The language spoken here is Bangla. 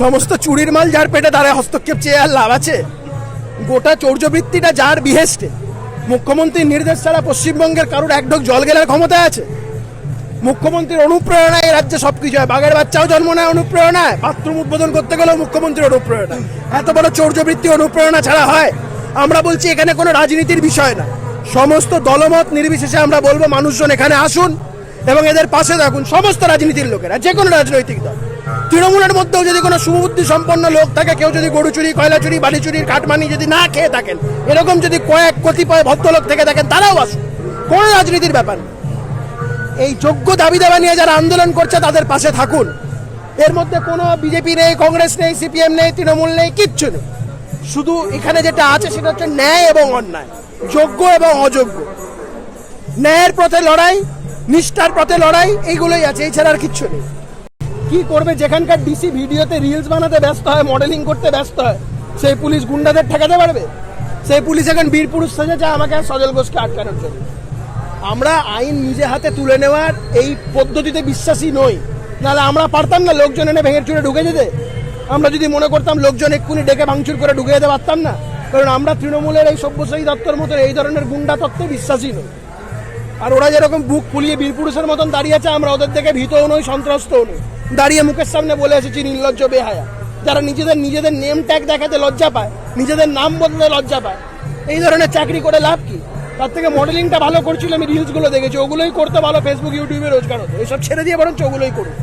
সমস্ত চুরির মাল যার পেটে তারা হস্তক্ষেপ চেয়ে আর লাভ আছে? গোটা চৌর্যবৃত্তিটা যার বিহেস্টে? মুখ্যমন্ত্রীর নির্দেশ ছাড়া পশ্চিমবঙ্গের কারোর এক ঢোক জল গেলার ক্ষমতা আছে? মুখ্যমন্ত্রীর অনুপ্রেরণায় এই রাজ্যে সব কিছু হয়। বাঘের বাচ্চাও জন্ম নেয় অনুপ্রেরণায়। বাথরুম উদ্বোধন করতে গেলেও মুখ্যমন্ত্রীর অনুপ্রেরণা। এত বড় চৌর্যবৃত্তি অনুপ্রেরণা ছাড়া হয়? আমরা বলছি এখানে কোনো রাজনীতির বিষয় না। সমস্ত দলমত নির্বিশেষে আমরা বলব, মানুষজন এখানে আসুন এবং এদের পাশে থাকুন। সমস্ত রাজনীতির লোকেরা যে কোনো রাজনৈতিক দল। তৃণমূলের মধ্যেও যদি কোনো সুবুদ্ধি সম্পন্ন লোক থাকে, কেউ যদি গরু চুরি, কয়লা চুরি, বাড়ি চুরির কাটমানি যদি না খেয়ে থাকেন, এরকম যদি কয়েক কতিপয় ভদ্রলোক থেকে থাকেন, তারাও আসুন কোনো রাজনীতির ব্যাপার এই যোগ্য দাবি দাবা নিয়ে যারা আন্দোলন করছে, তাদের পাশে থাকুন। এর মধ্যে কোনো বিজেপি নেই, কংগ্রেস নেই, সিপিএম নেই, তৃণমূল নেই, কিচ্ছু নেই। শুধু এখানে যেটা আছে, সেটা হচ্ছে ন্যায় এবং অন্যায়, যোগ্য এবং অযোগ্য। ন্যায়ের পথে লড়াই, নিষ্ঠার পথে লড়াই, এইগুলোই আছে, এছাড়া আর কিচ্ছু নেই। কি করবে? যেখানকার ডিসি ভিডিওতে রিলস বানাতে ব্যস্ত হয় মডেলিং করতে ব্যস্ত হয়, সেই পুলিশ গুন্ডাদের ঠেকাতে পারবে? সেই পুলিশ এখন বীর পুরুষ সেজেছে আমাকে সজল ঘোষকে আটকানোর জন্য। আমরা আইন নিজে হাতে তুলে নেওয়ার এই পদ্ধতিতে বিশ্বাসী নই। নাহলে আমরা পারতাম না লোকজন এনে ভেঙে চুরে ঢুকে যেতে। আমরা যদি মনে করতাম লোকজন এক্ষুনি ডেকে ভাঙচুর করে ঢুকে যেতে পারতাম না। কারণ আমরা তৃণমূলের এই সব্যসাচী দত্তর মতো এই ধরনের গুন্ডা তত্ত্বে বিশ্বাসী নই। আর ওরা যেরকম বুক ফুলিয়ে বীরপুরুষের মতন দাঁড়িয়ে আছে, আমরা ওদের থেকে ভীতও নই, সন্ত্রস্তও নই। দাঁড়িয়ে মুখের সামনে বলে এসেছি, নির্লজ্জ বেহায়া। যারা নিজেদের নিজেদের নেম ট্যাগ দেখাতে লজ্জা পায়, নিজেদের নাম বদলে লজ্জা পায়, এই ধরনের চাকরি করে লাভ কি? তার থেকে মডেলিংটা ভালো করছিল, আমি রিলসগুলো দেখেছি, ওগুলোই করতে ভালো ফেসবুক ইউটিউবে রোজগার হতো। এসব ছেড়ে দিয়ে বরঞ্চ ওগুলোই করুন